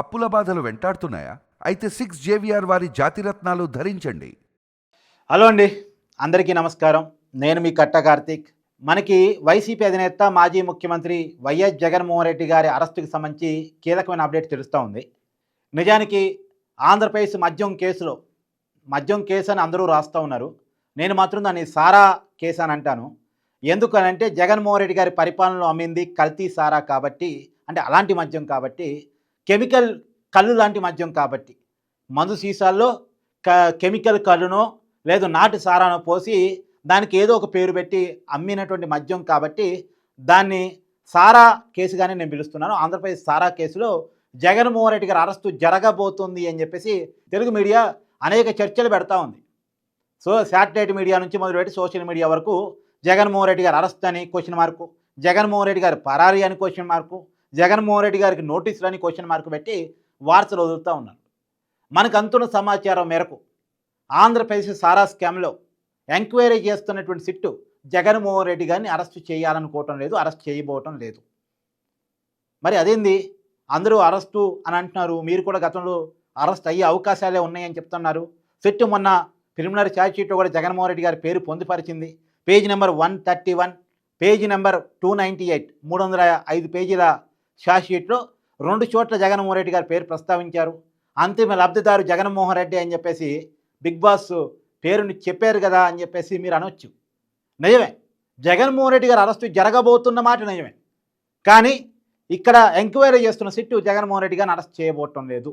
అప్పుల బాధలు వెంటాడుతున్నాయా? అయితే సిక్స్ జేవిఆర్ వారి జాతిరత్నాలు ధరించండి. హలో అండి. అందరికీ నమస్కారం. నేను మీ కట్ట కార్తీక్. మనకి వైసీపీ అధినేత మాజీ ముఖ్యమంత్రి వైఎస్ జగన్మోహన్ రెడ్డి గారి అరెస్టుకి సంబంధించి కీలకమైన అప్డేట్ తెలుస్తూ ఉంది. నిజానికి ఆంధ్రప్రదేశ్ మద్యం కేసులో మద్యం కేసు అని అందరూ రాస్తూ ఉన్నారు. నేను మాత్రం దాన్ని సారా కేసు అని అంటాను. ఎందుకనంటే జగన్మోహన్ రెడ్డి గారి పరిపాలనలో అమ్మింది కల్తీ సారా కాబట్టి అంటే అలాంటి మద్యం కాబట్టి కెమికల్ కళ్ళు లాంటి మద్యం కాబట్టి. మందు సీసాల్లో క కెమికల్ కళ్ళునో లేదు నాటు సారానో పోసి దానికి ఏదో ఒక పేరు పెట్టి అమ్మినటువంటి మద్యం కాబట్టి దాన్ని సారా కేసుగానే నేను పిలుస్తున్నాను. ఆంధ్రప్రదేశ్ సారా కేసులో జగన్మోహన్ రెడ్డి గారి అరెస్టు జరగబోతుంది అని చెప్పేసి తెలుగు మీడియా అనేక చర్చలు పెడతా ఉంది. సో శాటిలైట్ మీడియా నుంచి మొదలుపెట్టి సోషల్ మీడియా వరకు జగన్మోహన్ రెడ్డి గారు అరెస్ట్ అని క్వశ్చన్ మార్కు జగన్మోహన్ రెడ్డి గారు పరారీ అని క్వశ్చన్ మార్కు జగన్మోహన్ రెడ్డి గారికి నోటీసులు అని క్వశ్చన్ మార్క్ పెట్టి వార్తలు వదులుతూ ఉన్నారు. మనకు అంతున్న సమాచారం మేరకు ఆంధ్రప్రదేశ్ సారా స్కామ్లో ఎంక్వైరీ చేస్తున్నటువంటి సిట్టు జగన్మోహన్ రెడ్డి గారిని అరెస్ట్ చేయాలనుకోవటం లేదు అరెస్ట్ చేయబోవటం లేదు. మరి అదేంది? అందరూ అరెస్టు అని అంటున్నారు. మీరు కూడా గతంలో అరెస్ట్ అయ్యే అవకాశాలే ఉన్నాయని చెప్తున్నారు. సిట్టు మొన్న ప్రిలిమినరీ ఛార్జ్షీట్లో కూడా జగన్మోహన్ రెడ్డి గారి పేరు పొందుపరిచింది. Page number one thirty one page number two ninety eight మూడు వందల ఐదు పేజీల షాషీట్లో రెండు చోట్ల జగన్మోహన్ రెడ్డి గారి పేరు ప్రస్తావించారు. అంతిమ లబ్ధిదారు జగన్మోహన్ రెడ్డి అని చెప్పేసి బిగ్ బాస్ పేరుని చెప్పారు కదా అని చెప్పేసి మీరు అనొచ్చు. నిజమే. జగన్మోహన్ రెడ్డి గారు అరెస్టు జరగబోతున్న మాట నిజమే. కానీ ఇక్కడ ఎంక్వైరీ చేస్తున్న సిట్టు జగన్మోహన్ రెడ్డి గారిని అరెస్ట్ చేయబోటం లేదు.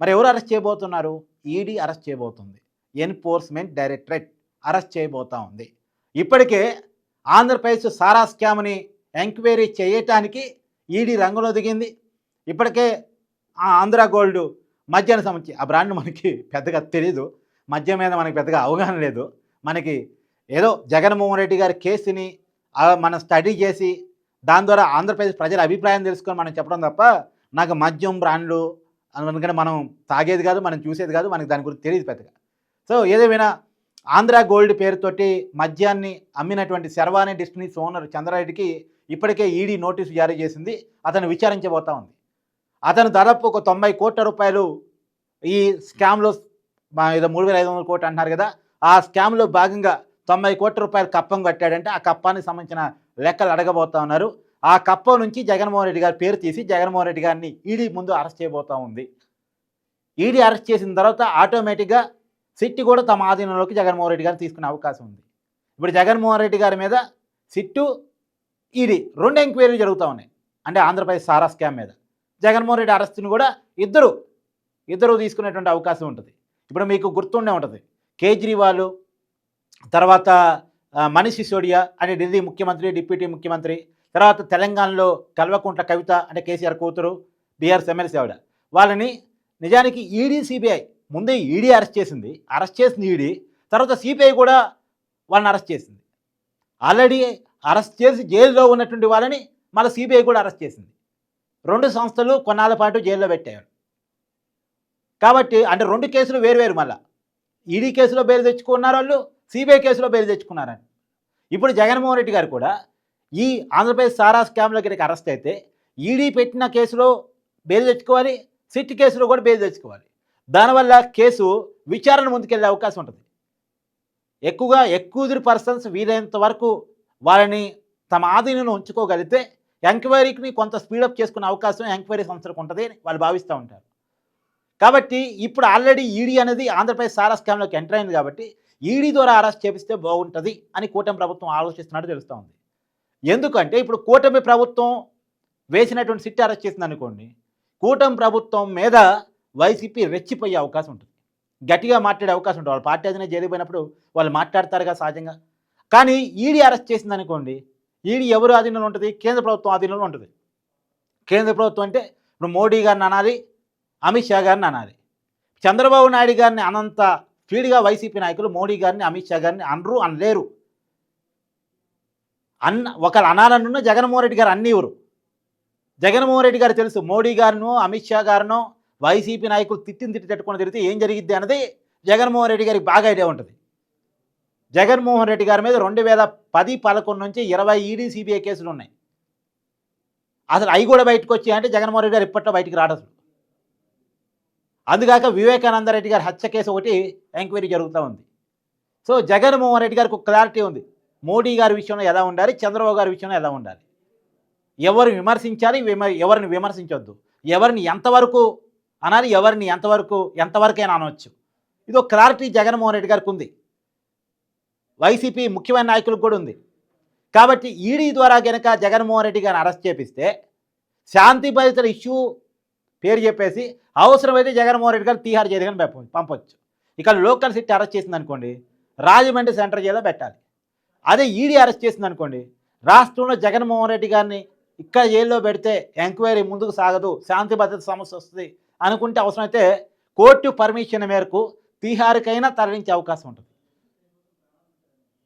మరి ఎవరు అరెస్ట్ చేయబోతున్నారు? ఈడీ అరెస్ట్ చేయబోతుంది. ఎన్ఫోర్స్మెంట్ డైరెక్టరేట్ అరెస్ట్ చేయబోతా ఉంది. ఇప్పటికే ఆంధ్రప్రదేశ్ సారా స్కామ్ని ఎంక్వైరీ చేయటానికి ఈడీ రంగంలో దిగింది. ఇప్పటికే ఆ ఆంధ్ర గోల్డ్ మద్యానికి సంబంధించి ఆ బ్రాండ్ మనకి పెద్దగా తెలియదు మద్యం మీద మనకి పెద్దగా అవగాహన లేదు. మనకి ఏదో జగన్మోహన్ రెడ్డి గారి కేసుని మనం స్టడీ చేసి దాని ద్వారా ఆంధ్రప్రదేశ్ ప్రజల అభిప్రాయం తెలుసుకొని మనం చెప్పడం తప్ప నాకు మద్యం బ్రాండ్లు అందుకని మనం తాగేది కాదు మనం చూసేది కాదు మనకి దాని గురించి తెలియదు పెద్దగా. సో ఏదేమైనా ఆంధ్ర గోల్డ్ పేరుతోటి మద్యాన్ని అమ్మినటువంటి శర్వాణి డిస్టినీస్ ఓనర్ చంద్రారెడ్డికి ఇప్పటికే ఈడీ నోటీసు జారీ చేసింది. అతను విచారించబోతా ఉంది. అతను దాదాపు ఒక తొంభై కోట్ల రూపాయలు ఈ స్కామ్లో ఏదో మూడు వేల ఐదు వందల కోట్లు అంటున్నారు కదా. ఆ స్కామ్లో భాగంగా తొంభై కోట్ల రూపాయలు కప్పం కట్టాడంటే. ఆ కప్పానికి సంబంధించిన లెక్కలు అడగబోతా ఉన్నారు. ఆ కప్ప నుంచి జగన్మోహన్ రెడ్డి గారి పేరు తీసి జగన్మోహన్ రెడ్డి గారిని ఈడీ ముందు అరెస్ట్ చేయబోతా ఉంది. ఈడీ అరెస్ట్ చేసిన తర్వాత ఆటోమేటిక్గా సిట్టు కూడా తమ ఆధీనంలోకి జగన్మోహన్ రెడ్డి గారిని తీసుకునే అవకాశం ఉంది. ఇప్పుడు జగన్మోహన్ రెడ్డి గారి మీద సిట్టు ఇది రెండు ఎంక్వైరీలు జరుగుతూ ఉన్నాయి. అంటే ఆంధ్రప్రదేశ్ సారా స్కామ్ మీద. జగన్మోహన్ రెడ్డి అరెస్ట్ని కూడా ఇద్దరు ఇద్దరు తీసుకునేటువంటి అవకాశం ఉంటుంది. ఇప్పుడు మీకు గుర్తుండే ఉంటుంది. కేజ్రీవాల్ తర్వాత ఆ, మనీష్ సిసోడియా అనే ఢిల్లీ ముఖ్యమంత్రి డిప్యూటీ ముఖ్యమంత్రి తర్వాత తెలంగాణలో కల్వకుంట్ల కవిత అంటే కేసీఆర్ కూతురు బీఆర్ఎస్ ఎమ్మెల్సీ ఆవిడ. వాళ్ళని నిజానికి ఈడీ సిబిఐ ముందే ఈడీ అరెస్ట్ చేసింది. అరెస్ట్ చేసింది ఈడీ. తర్వాత సిబిఐ కూడా వాళ్ళని అరెస్ట్ చేసింది. ఆల్రెడీ అరెస్ట్ చేసి జైల్లో ఉన్నటువంటి వాళ్ళని మళ్ళీ సిబిఐ కూడా అరెస్ట్ చేసింది. రెండు సంస్థలు కొన్నాళ్ళ పాటు జైల్లో పెట్టారు. కాబట్టి అంటే రెండు కేసులు వేరువేరు మళ్ళా. ఈడీ కేసులో బెయిల్ తెచ్చుకున్నారు వాళ్ళు సిబిఐ కేసులో బెయిల్ తెచ్చుకున్నారని. ఇప్పుడు జగన్మోహన్ రెడ్డి గారు కూడా ఈ ఆంధ్రప్రదేశ్ సారా స్కామ్లో గిరికి అరెస్ట్ అయితే ఈడీ పెట్టిన కేసులో బెయిల్ తెచ్చుకోవాలి సిట్ కేసులో కూడా బెయిల్ తెచ్చుకోవాలి. దానివల్ల కేసు విచారణ ముందుకెళ్ళే అవకాశం ఉంటుంది. ఎక్కువగా ఎక్కువ పర్సన్స్ వీలైనంత వరకు వాళ్ళని తమ ఆధీనంలో ఉంచుకోగలిగితే ఎంక్వైరీకి కొంత స్పీడప్ చేసుకునే అవకాశం ఎంక్వైరీ సంస్థలకు ఉంటుంది వాళ్ళు భావిస్తూ ఉంటారు. కాబట్టి ఇప్పుడు ఆల్రెడీ ఈడీ అనేది ఆంధ్రప్రదేశ్ సారా స్కామ్లోకి ఎంటర్ అయింది కాబట్టి ఈడీ ద్వారా అరెస్ట్ చేపిస్తే బాగుంటుంది అని కూటమి ప్రభుత్వం ఆలోచిస్తున్నట్టు తెలుస్తూ ఉంది. ఎందుకంటే ఇప్పుడు కూటమి ప్రభుత్వం వేసినటువంటి సిట్ అరెస్ట్ చేసింది అనుకోండి కూటమి ప్రభుత్వం మీద వైసీపీ రెచ్చిపోయే అవకాశం ఉంటుంది. గట్టిగా మాట్లాడే అవకాశం ఉంటుంది. వాళ్ళ పార్టీ అధినే జరిగిపోయినప్పుడు వాళ్ళు మాట్లాడతారుగా సహజంగా. కానీ ఈడీ అరెస్ట్ చేసింది అనుకోండి ఈడీ ఎవరు ఆధీనంలో ఉంటుంది? కేంద్ర ప్రభుత్వం ఆధీనంలో ఉంటుంది. కేంద్ర ప్రభుత్వం అంటే ఇప్పుడు మోడీ గారిని అనాలి అమిత్ షా గారిని అనాలి. చంద్రబాబు నాయుడు గారిని అనంత స్పీడ్గా వైసీపీ నాయకులు మోడీ గారిని అమిత్ షా గారిని అనరు అనలేరు. అన్న ఒకరు అనాలనున్న జగన్మోహన్ రెడ్డి గారు అన్ని ఇవ్వరు. జగన్మోహన్ రెడ్డి గారు తెలుసు మోడీ గారినో అమిత్ షా గారినో వైసీపీ నాయకులు తిట్టిన తిట్టి తట్టుకొని తిరిగితే ఏం జరిగిద్ది అన్నది జగన్మోహన్ రెడ్డి గారికి బాగా ఐడియా ఉంటుంది. జగన్మోహన్ రెడ్డి గారి మీద రెండు వేల పది పదకొండు నుంచి ఇరవై ఈడీ సిబిఐ కేసులు ఉన్నాయి. అసలు అవి కూడా బయటకు వచ్చాయంటే జగన్మోహన్ రెడ్డి గారు ఇప్పట్లో బయటికి రాడు అసలు. అందుగాక వివేకానంద రెడ్డి గారి హత్య కేసు ఒకటి ఎంక్వైరీ జరుగుతూ ఉంది. సో జగన్మోహన్ రెడ్డి గారికి ఒక క్లారిటీ ఉంది. మోడీ గారి విషయంలో ఎలా ఉండాలి చంద్రబాబు గారి విషయంలో ఎలా ఉండాలి? ఎవరు విమర్శించాలి విమ- ఎవరిని విమర్శించొద్దు. ఎవరిని ఎంతవరకు అనాలి ఎవరిని ఎంతవరకు ఎంతవరకైనా అనవచ్చు ఇది క్లారిటీ జగన్మోహన్ రెడ్డి గారికి ఉంది. వైసీపీ ముఖ్యమైన నాయకులకు కూడా ఉంది. కాబట్టి ఈడీ ద్వారా గనక జగన్మోహన్ రెడ్డి గారిని అరెస్ట్ చేపిస్తే శాంతి భద్రతల ఇష్యూ పేరు చెప్పేసి అవసరమైతే జగన్మోహన్ రెడ్డి గారు తీహార్ జైలు కానీ ఇక్కడ లోకల్ సిటీ అరెస్ట్ చేసింది అనుకోండి రాజమండ్రి సెంటర్ జైల్లో పెట్టాలి. అదే ఈడీ అరెస్ట్ చేసింది అనుకోండి రాష్ట్రంలో జగన్మోహన్ రెడ్డి గారిని ఇక్కడ జైల్లో పెడితే ఎంక్వైరీ ముందుకు సాగదు శాంతి భద్రత సమస్య వస్తుంది అనుకుంటే అవసరమైతే కోర్టు పర్మిషన్ మేరకు తీహార్కైనా తరలించే అవకాశం ఉంటుంది.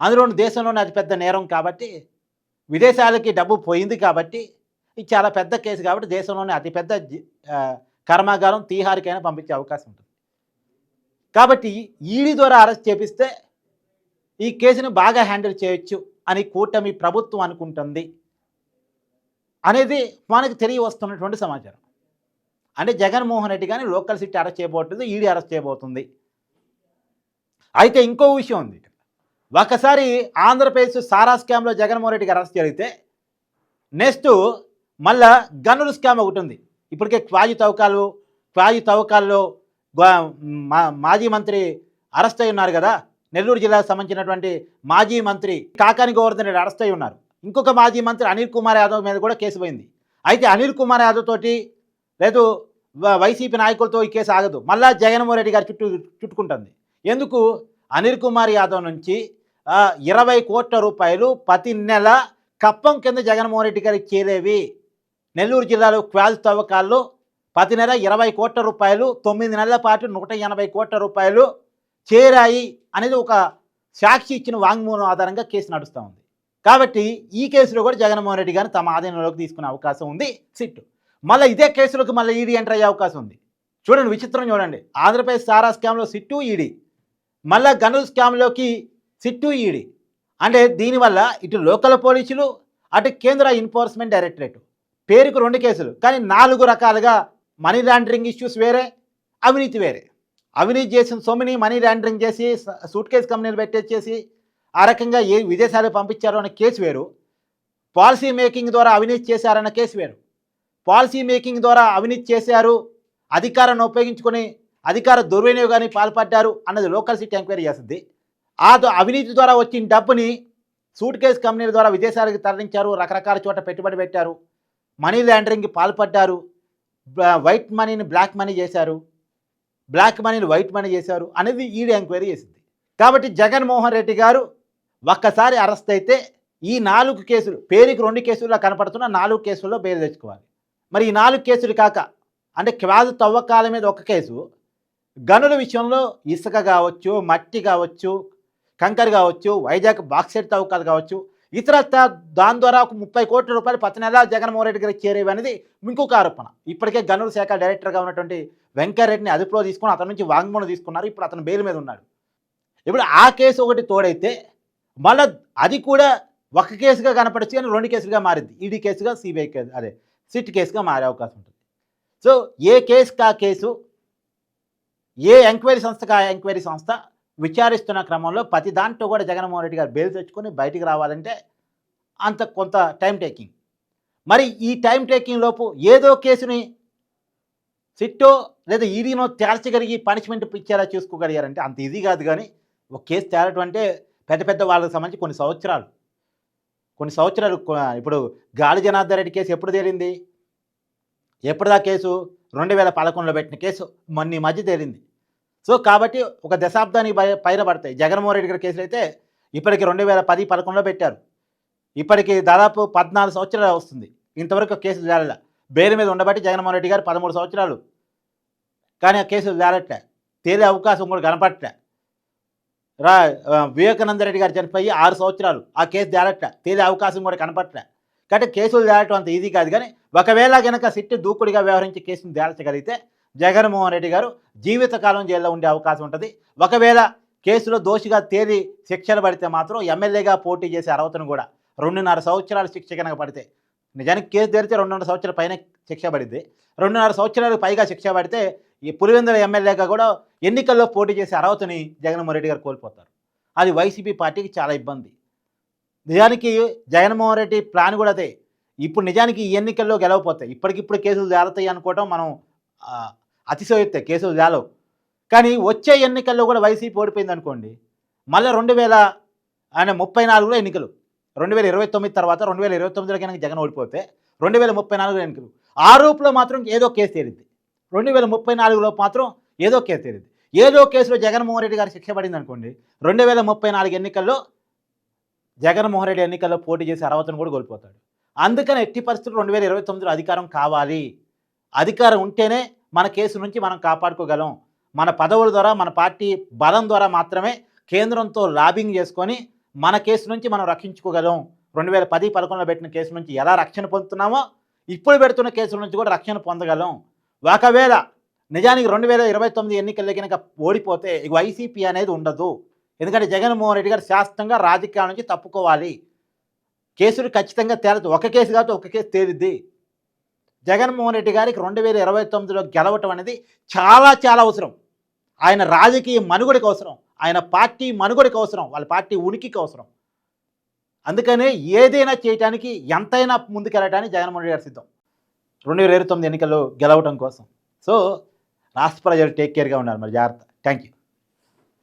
అందులో దేశంలోనే అతిపెద్ద నేరం కాబట్టి విదేశాలకి డబ్బు పోయింది కాబట్టి ఇది చాలా పెద్ద కేసు కాబట్టి దేశంలోనే అతిపెద్ద కర్మాగారం తీహార్కైనా పంపించే అవకాశం ఉంటుంది. కాబట్టి ఈడీ ద్వారా అరెస్ట్ చేపిస్తే ఈ కేసుని బాగా హ్యాండిల్ చేయొచ్చు అని కూటమి ప్రభుత్వం అనుకుంటుంది అనేది మనకు తెలియ వస్తున్నటువంటి సమాచారం. అంటే జగన్మోహన్ రెడ్డి కానీ లోకల్ సిటీ అరెస్ట్ చేయబోతుంది ఈడీ అరెస్ట్ చేయబోతుంది. అయితే ఇంకో విషయం ఉంది. ఒకసారి ఆంధ్రప్రదేశ్ సారా స్కామ్లో జగన్మోహన్ రెడ్డికి అరెస్ట్ జరిగితే నెక్స్ట్ మళ్ళా గనుల స్కామ్ ఒకటి ఉంది. ఇప్పటికే క్వాజీ తవ్వకాలు క్వాజీ తవ్వకాల్లో మా- మాజీ మంత్రి అరెస్ట్ అయి ఉన్నారు కదా. నెల్లూరు జిల్లాకు సంబంధించినటువంటి మాజీ మంత్రి కాకాని గోవర్ధన్ రెడ్డి అరెస్ట్ అయి ఉన్నారు. ఇంకొక మాజీ మంత్రి అనిల్ కుమార్ యాదవ్ మీద కూడా కేసు పోయింది. అయితే అనిల్ కుమార్ యాదవ్ తోటి లేదు వ- వైసీపీ నాయకులతో ఈ కేసు ఆగదు. మళ్ళా జగన్మోహన్ రెడ్డి గారి చుట్టూ చుట్టుకుంటుంది. ఎందుకు? అనిల్ కుమార్ యాదవ్ నుంచి ఇరవై కోట్ల రూపాయలు ప్రతి నెల కప్పం కింద జగన్మోహన్ రెడ్డి గారికి చేరేవి. నెల్లూరు జిల్లాలో క్వాల్ తవ్వకాల్లో ప్రతి నెల ఇరవై కోట్ల రూపాయలు తొమ్మిది నెలల పాటు నూట ఎనభై కోట్ల రూపాయలు చేరాయి అనేది ఒక సాక్షి ఇచ్చిన వాంగ్మూలం ఆధారంగా కేసు నడుస్తూ ఉంది. కాబట్టి ఈ కేసులో కూడా జగన్మోహన్ రెడ్డి గారిని తమ ఆధీనంలోకి తీసుకునే అవకాశం ఉంది. సిట్ మళ్ళీ ఇదే కేసులోకి మళ్ళీ ఈడీ ఎంటర్ అయ్యే అవకాశం ఉంది. చూడండి విచిత్రం చూడండి. ఆంధ్రప్రదేశ్ సారా స్కామ్లో సిట్టు ఈడీ. మళ్ళీ గనుల్ స్కామ్లోకి సిట్టు ఈడీ. అంటే దీనివల్ల ఇటు లోకల్ పోలీసులు అటు కేంద్ర ఎన్ఫోర్స్మెంట్ డైరెక్టరేట్. పేరుకు రెండు కేసులు కానీ నాలుగు రకాలుగా మనీ లాండరింగ్ ఇష్యూస్ వేరే అవినీతి వేరే. అవినీతి చేసిన సొమ్మిని మనీ లాండరింగ్ చేసి సూట్ కేసు కంపెనీలు పెట్టేసేసి ఆ రకంగా ఏ విదేశాలకు పంపించారో అనే కేసు వేరు. పాలసీ మేకింగ్ ద్వారా అవినీతి చేశారన్న కేసు వేరు. పాలసీ మేకింగ్ ద్వారా అవినీతి చేశారు అధికారాన్ని ఉపయోగించుకొని అధికార దుర్వినియోగాన్ని పాల్పడ్డారు అన్నది లోకల్ సిటీ ఎంక్వైరీ చేస్తుంది. ఆ అవినీతి ద్వారా వచ్చిన డబ్బుని సూట్ కేసు కంపెనీల ద్వారా విదేశాలకు తరలించారు రకరకాల చోట పెట్టుబడి పెట్టారు మనీ లాండరింగ్కి పాల్పడ్డారు వైట్ మనీని బ్లాక్ మనీ చేశారు బ్లాక్ మనీని వైట్ మనీ చేశారు అనేది ఈడీ ఎంక్వైరీ చేసింది. కాబట్టి జగన్మోహన్ రెడ్డి గారు ఒక్కసారి అరెస్ట్ అయితే ఈ నాలుగు కేసులు పేరుకి రెండు కేసుల్లో కనపడుతున్న నాలుగు కేసుల్లో బెయిల్ తెచ్చుకోవాలి. మరి ఈ నాలుగు కేసులు కాక అంటే క్వాజు తవ్వకాల మీద ఒక కేసు గనుల విషయంలో ఇసుక కావచ్చు మట్టి కావచ్చు కంకర్ కావచ్చు వైజాగ్ బాక్సైడ్ తవ్వకాలు కావచ్చు ఇతర దాని ద్వారా ఒక ముప్పై కోట్ల రూపాయలు ప్రతి నెల జగన్మోహన్ రెడ్డి గారికి చేరేవి అనేది ఇంకొక ఆరోపణ. ఇప్పటికే గనుల శాఖ డైరెక్టర్గా ఉన్నటువంటి వెంకయ్యరెడ్డిని అదుపులో తీసుకుని అతని నుంచి వాంగ్మూలం తీసుకున్నారు. ఇప్పుడు అతను బెయిల్ మీద ఉన్నాడు. ఇప్పుడు ఆ కేసు ఒకటి తోడైతే మళ్ళీ అది కూడా ఒక కేసుగా కనపడచ్చు కానీ రెండు కేసులుగా మారింది. ఈడీ కేసుగా సిబిఐ కేసు అదే. సిట్ కేసుగా మారే అవకాశం ఉంటుంది. సో ఏ కేసుకి ఆ కేసు ఏ ఎంక్వైరీ సంస్థకు ఆ ఎంక్వైరీ సంస్థ విచారిస్తున్న క్రమంలో ప్రతి దాంట్లో కూడా జగన్మోహన్ రెడ్డి గారు బెయిల్ తెచ్చుకొని బయటికి రావాలంటే అంత కొంత టైం టేకింగ్. మరి ఈ టైం టేకింగ్ లోపు ఏదో కేసుని సిట్టో లేదా ఈడీనో తేల్చగలిగి పనిష్మెంట్ ఇచ్చేలా చూసుకోగలిగారంటే అంత ఈజీ కాదు కానీ ఒక కేసు తేలటం అంటే పెద్ద పెద్ద వాళ్ళకి సంబంధించి కొన్ని సంవత్సరాలు కొన్ని సంవత్సరాలు ఇప్పుడు గాలి జనార్దన్ రెడ్డి కేసు ఎప్పుడు తేలింది? ఎప్పుడుదా కేసు? రెండు వేల పదకొండులో పెట్టిన కేసు మొన్న ఈ మధ్య తేలింది. సో కాబట్టి ఒక దశాబ్దానికి పై- పైన పడతాయి. జగన్మోహన్ రెడ్డి గారి కేసులు అయితే ఇప్పటికి రెండు వేల పది పదకొండులో పెట్టారు. ఇప్పటికి దాదాపు పద్నాలుగు సంవత్సరాలు వస్తుంది. ఇంతవరకు కేసు తేలల బెయిల్ మీద ఉండబట్టి జగన్మోహన్ రెడ్డి గారు పదమూడు సంవత్సరాలు. కానీ ఆ కేసులు తేలట్లే తేలే అవకాశం కూడా కనపడట్లే. రా వివేకానంద రెడ్డి గారు చనిపోయి ఆరు సంవత్సరాలు. ఆ కేసు తేలట్లే. తేలే అవకాశం కూడా కనపట్లే. కాబట్టి కేసులు తేలటం అంత ఈజీ కాదు. కానీ ఒకవేళ గనక సిట్టు దూకుడిగా వ్యవహరించి కేసును తేల్చగలిగితే జగన్మోహన్ రెడ్డి గారు జీవితకాలం జైల్లో ఉండే అవకాశం ఉంటుంది. ఒకవేళ కేసులో దోషిగా తేలి శిక్షలు పడితే మాత్రం ఎమ్మెల్యేగా పోటీ చేసే అర్హతను కూడా రెండున్నర సంవత్సరాలు శిక్ష కనుక పడితే నిజానికి కేసు తెరితే రెండున్నర సంవత్సరాల పైన శిక్ష పడింది రెండున్నర సంవత్సరాలకు పైగా శిక్ష పడితే ఈ పులివెందుల ఎమ్మెల్యేగా కూడా ఎన్నికల్లో పోటీ చేసే అర్హతని జగన్మోహన్ రెడ్డి గారు కోల్పోతారు. అది వైసీపీ పార్టీకి చాలా ఇబ్బంది. నిజానికి జగన్మోహన్ రెడ్డి ప్లాన్ కూడా అదే. ఇప్పుడు నిజానికి ఈ ఎన్నికల్లో గెలవపోతాయి ఇప్పటికిప్పుడు కేసులు జారుతాయి అనుకోవటం మనం ఆ, అతిశయోక్తే. కేసులు జాలవు. కానీ వచ్చే ఎన్నికల్లో కూడా వైసీపీ ఓడిపోయింది అనుకోండి మళ్ళీ రెండు వేల ఆయన ముప్పై నాలుగులో ఎన్నికలు. రెండు వేల ఇరవై తొమ్మిది తర్వాత రెండు వేల ఇరవై తొమ్మిదిలో కనుక జగన్ ఓడిపోతే రెండు వేల ముప్పై నాలుగులో ఎన్నికలు. ఆ రూపులో మాత్రం ఏదో కేసు తేలింది రెండు వేల ముప్పై నాలుగులో మాత్రం ఏదో కేసు తేలింది. ఏదో కేసులో జగన్మోహన్ రెడ్డి గారు శిక్ష పడింది అనుకోండి రెండు వేల ముప్పై నాలుగు ఎన్నికల్లో జగన్మోహన్ రెడ్డి ఎన్నికల్లో పోటీ చేసి అర్హతను కూడా కోల్పోతాడు. అందుకని ఎట్టి పరిస్థితులు రెండు వేల ఇరవై తొమ్మిదిలో అధికారం కావాలి. అధికారం ఉంటేనే మన కేసు నుంచి మనం కాపాడుకోగలం. మన పదవుల ద్వారా మన పార్టీ బలం ద్వారా మాత్రమే కేంద్రంతో లాబింగ్ చేసుకొని మన కేసు నుంచి మనం రక్షించుకోగలం. రెండు వేల పది పదకొండులో పెట్టిన కేసు నుంచి ఎలా రక్షణ పొందుతున్నామో ఇప్పుడు పెడుతున్న కేసుల నుంచి కూడా రక్షణ పొందగలం. ఒకవేళ నిజానికి రెండు వేల ఇరవై తొమ్మిది ఎన్నికల్లో కనుక ఓడిపోతే ఇక వైసీపీ అనేది ఉండదు. ఎందుకంటే జగన్మోహన్ రెడ్డి గారు శాస్త్రంగా రాజకీయాల నుంచి తప్పుకోవాలి. కేసులు ఖచ్చితంగా తేలదు. ఒక కేసు కాబట్టి ఒక కేసు తేలిద్ది. జగన్మోహన్ రెడ్డి గారికి రెండు వేల ఇరవై తొమ్మిదిలో గెలవటం అనేది చాలా చాలా అవసరం. ఆయన రాజకీయ మనుగడికి అవసరం. ఆయన పార్టీ మనుగడికి అవసరం. వాళ్ళ పార్టీ ఉనికికి అవసరం. అందుకనే ఏదైనా చేయటానికి ఎంతైనా ముందుకెళ్ళటానికి జగన్మోహన్ రెడ్డి గారు సిద్ధం. రెండు వేల ఇరవై తొమ్మిది ఎన్నికల్లో గెలవటం కోసం. సో రాష్ట్ర ప్రజలు టేక్ కేర్గా ఉన్నారు మరి జాగ్రత్త. Thank you